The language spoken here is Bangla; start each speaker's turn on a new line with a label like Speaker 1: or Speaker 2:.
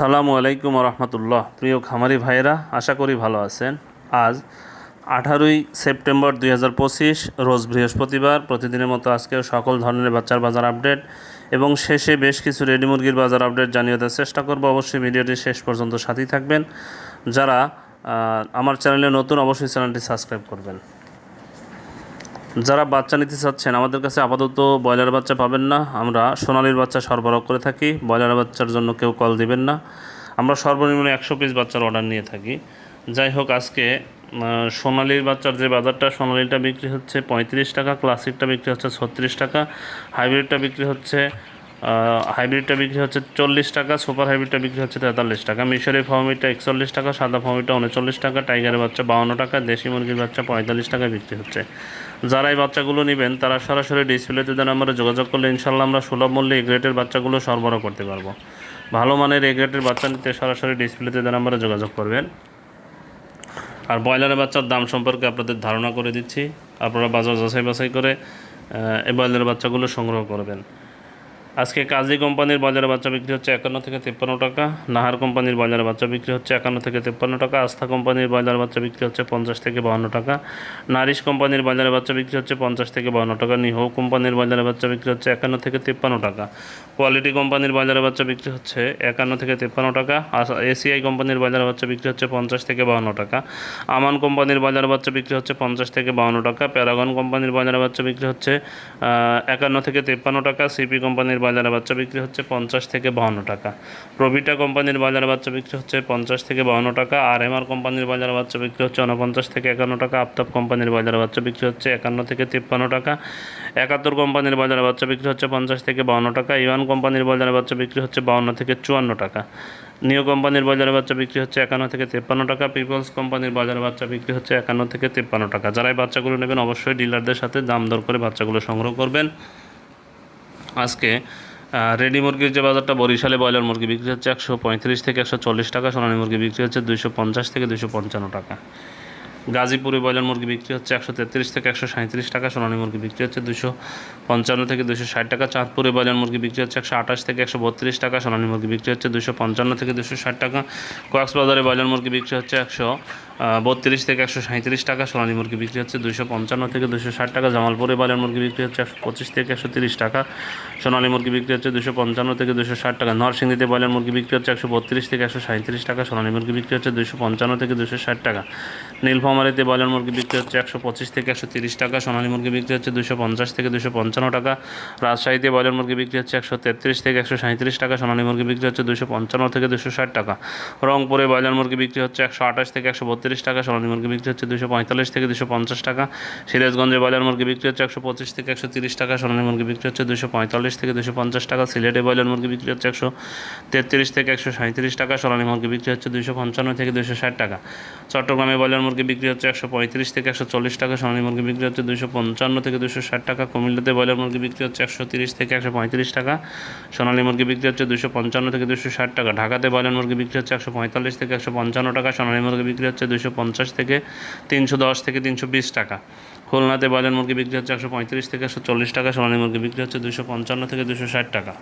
Speaker 1: সালামু আলাইকুম রহমতুল্লাহ প্রিয় খামারি ভাইয়েরা, আশা করি ভালো আছেন। আজ আঠারোই সেপ্টেম্বর দুই হাজার পঁচিশ, রোজ বৃহস্পতিবার, প্রতিদিনের মতো আজকেও সকল ধরনের বাচ্চার বাজার আপডেট এবং শেষে বেশ কিছু রেডি মুরগির বাজার আপডেট জানিয়ে দেওয়ার চেষ্টা করব। অবশ্যই ভিডিওটি শেষ পর্যন্ত সাথেই থাকবেন। যারা আমার চ্যানেলে নতুন, অবশ্যই চ্যানেলটি সাবস্ক্রাইব করবেন। যারা বাচ্চা নিতে চাচ্ছেন, আমাদের কাছে আপাতত ব্রয়লার বাচ্চা পাবেন না। আমরা সোনালির বাচ্চা সরবরাহ করে থাকি। ব্রয়লার বাচ্চার জন্য কেউ কল দিবেন না। আমরা সর্বনিম্ন একশো পিস বাচ্চার অর্ডার নিয়ে থাকি। যাই হোক, আজকে সোনালির বাচ্চার যে বাজারটা, সোনালিটা বিক্রি হচ্ছে পঁয়ত্রিশ টাকা, ক্লাসিকটা বিক্রি হচ্ছে ছত্রিশ টাকা, হাইব্রিডটা বিক্রি হচ্ছে হাইব্রিডটা বিক্রি হচ্ছে চল্লিশ টাকা সুপার হাইব্রিডটা বিক্রি হচ্ছে তেতাল্লিশ টাকা। মিশরি ফার্মিটা একচল্লিশ টাকা, সাদা ফার্মিটা উনচল্লিশ টাকা টাইগারের বাচ্চা বাউন্ন টাকা, দেশি মুরগির বাচ্চা পঁয়তাল্লিশ টাকা বিক্রি হচ্ছে। যারা এই বাচ্চাগুলো নেবেন, তারা সরাসরি ডিসপ্লেতে যেন আমরা যোগাযোগ করলে ইনশাল্লাহ আমরা সুলভ মূল্যে গ্রেটের বাচ্চাগুলো সরবরাহ করতে পারব। ভালো মানের এই গ্রেটের বাচ্চা নিতে সরাসরি ডিসপ্লেতে যেন আমরা যোগাযোগ করবেন। আর ব্রয়লারের বাচ্চার দাম সম্পর্কে আপনাদের ধারণা করে দিচ্ছি। আপনারা বাজার যাচাই বাছাই করে এই ব্রয়লারের বাচ্চাগুলো সংগ্রহ করবেন। আজকে কাজী কোম্পানির বাজারে বাচ্চা বিক্রি হচ্ছে একান্ন থেকে তিপ্পান্ন টাকা নাহার কোম্পানির বাজারে বাচ্চা বিক্রি হচ্ছে একান্ন থেকে তিপ্পান্ন টাকা আস্থা কোম্পানির বাজারে বাচ্চা বিক্রি হচ্ছে পঞ্চাশ থেকে বাহান্ন টাকা নারিশ কোম্পানির বাজারে বাচ্চা বিক্রি হচ্ছে পঞ্চাশ থেকে বাহান্ন টাকা নিহো কোম্পানির বাজারে বাচ্চা বিক্রি হচ্ছে একান্ন থেকে তিপ্পান্ন টাকা কোয়ালিটি কোম্পানির বাজারে বাচ্চা বিক্রি হচ্ছে একান্ন থেকে তিপ্পান্ন টাকা এসিআই কোম্পানির বাজারে বাচ্চা বিক্রি হচ্ছে পঞ্চাশ থেকে বাহান্ন টাকা আমান কোম্পানির বাজারে বাচ্চা বিক্রি হচ্ছে পঞ্চাশ থেকে বাহান্ন টাকা প্যারাগন কোম্পানির বাজারে বাচ্চা বিক্রি হচ্ছে একান্ন থেকে তিপ্পান্ন টাকা সিপি কোম্পানির বাজারে বাচ্চা বিক্রি হচ্ছে পঞ্চাশ থেকে বাহান্ন টাকা। প্রভিটা কোম্পানির বাজারে বাচ্চা বিক্রি হচ্ছে পঞ্চাশ থেকে বাহান্ন টাকা। আর এমআর কোম্পানির বাজারে বাচ্চা বিক্রি হচ্ছে উনপঞ্চাশ থেকে একান্ন টাকা। আফতাব কোম্পানির বাজারে বাচ্চা বিক্রি হচ্ছে একান্ন থেকে তিপ্পান্ন টাকা। একাত্তর কোম্পানির বাজারে বাচ্চা বিক্রি হচ্ছে পঞ্চাশ থেকে বাহান্ন টাকা। ইওয়ান কোম্পানির বাজারে বাচ্চা বিক্রি হচ্ছে বাহান্ন থেকে চুয়ান্ন টাকা। নিও কোম্পানির বাজারে বাচ্চা বিক্রি হচ্ছে একান্ন থেকে তিপ্পান্ন টাকা। পিপলস কোম্পানির বাজারে বাচ্চা বিক্রি হচ্ছে একান্ন থেকে তিপ্পান্ন টাকা। যারা এই বাচ্চাগুলো নেবেন অবশ্যই ডিলারদের সাথে দাম দর করে বাচ্চাগুলো সংগ্রহ করবেন। আজকে রেডি মুরগির যে বাজারটা, বরিশালে ব্রয়লার মুরগি বিক্রি হচ্ছে একশো পঁয়ত্রিশ থেকে একশো চল্লিশ টাকা, সোনালী মুরগি বিক্রি হচ্ছে দুইশো পঞ্চাশ থেকে দুইশো পঞ্চান্ন টাকা। গাজীপুরে ব্রয়লার মুরগি বিক্রি হচ্ছে একশো তেত্রিশ থেকে একশো সাঁত্রিশ টাকা, সোনালী মুরগি বিক্রি হচ্ছে দুশো পঞ্চান্ন থেকে দুশো ষাট টাকা, চাঁদপুরে ব্রয়লার মুরগি বিক্রি হচ্ছে একশো আঠাশ থেকে একশো বত্রিশ টাকা, সোনালী মুরগি বিক্রি হচ্ছে দুশো পঞ্চান্ন থেকে দুশো ষাট টাকা, কক্সবাজারে ব্রয়লার মুরগি বিক্রি হচ্ছে একশো বত্রিশ থেকে একশো সাঁত্রিশ টাকা সোনালী মুরগি বিক্রি হচ্ছে দুশো পঞ্চান্ন থেকে দুশো ষাট টাকা জামালপুরে ব্রয়লার মুরগি বিক্রি হচ্ছে একশো পঁচিশ থেকে একশো তিরিশ টাকা সোনালী মুরগি বিক্রি হচ্ছে দুশো পঞ্চান্ন থেকে দুশো ষাট টাকা নরসিংদীতে ব্রয়লার মুরগি বিক্রি হচ্ছে একশো বত্রিশ থেকে একশো সাঁত্রিশ টাকা সোনালী মুরগি বিক্রি হচ্ছে দুশো পঞ্চান্ন থেকে দুশো ষাট টাকা নীলফামারিতে ব্রয়লার মুরগি বিক্রি হচ্ছে একশো পঁচিশ থেকে একশো তিরিশ টাকা সোনালী মুরগি বিক্রি হচ্ছে দুশো পঞ্চাশ থেকে দুশো পঞ্চান্ন টাকা রাজশাহীতে ব্রয়লার মুরগি বিক্রি হচ্ছে একশো তেত্রিশ থেকে একশো সাঁত্রিশ টাকা সোনালী মুরগি বিক্রি হচ্ছে দুশো পঞ্চান্ন থেকে দুশো ষাট টাকা রংপুরে ব্রয়লার মুরগি বিক্রি হচ্ছে একশো আঠাশ থেকে একশো বত্রিশ টাকা সোনালী মুরগি বিক্রি হচ্ছে দুশো পঁয়তাল্লিশ থেকে দুশো পঞ্চাশ টাকা সিরাজগঞ্জে ব্রয়লার মুরগি বিক্রি হচ্ছে একশো পঁচিশ থেকে একশো তিরিশ টাকা সোনালী মুরগি বিক্রি হচ্ছে দুশো পঁয়তাল্লিশ থেকে দুশো পঞ্চাশ টাকা সিলেটে ব্রয়লার মুরগি বিক্রি হচ্ছে একশো তেত্রিশ থেকে একশো সাঁত্রিশ টাকা সোনালী মুরগি বিক্রি হচ্ছে দুশো পঞ্চান্ন থেকে দুশো ষাট টাকা চট্টগ্রামে ব্রয়লার মুরগি বিক্রি হচ্ছে একশো পঁয়ত্রিশ থেকে একশো চল্লিশ টাকা সোনালী মুরগি বিক্রি হচ্ছে দুশো পঞ্চান্ন থেকে দুশো ষাট টাকা কুমিল্লাতে ব্রয়লার মুরগি বিক্রি হচ্ছে একশো তিরিশ থেকে একশো পঁয়ত্রিশ টাকা সোনালী মুরগি বিক্রি হচ্ছে দুশো পঞ্চান্ন থেকে দুশো ষাট টাকা ঢাকাতে ব্রয়লার মুরগি বিক্রি হচ্ছে একশো পঁয়তাল্লিশ থেকে একশো পঞ্চান্ন টাকা সোনালী মুরগি বিক্রি হচ্ছে দুশো পঞ্চাশ থেকে তিনশো দশ থেকে তিনশো বিশ টাকা। খুলনাতে ব্রয়লার মুরগি বিক্রি হচ্ছে একশো পঁয়ত্রিশ থেকে একশো চল্লিশ টাকা, সোনালী মুরগি বিক্রি হচ্ছে দুশো পঞ্চান্ন থেকে দুশো ষাট টাকা।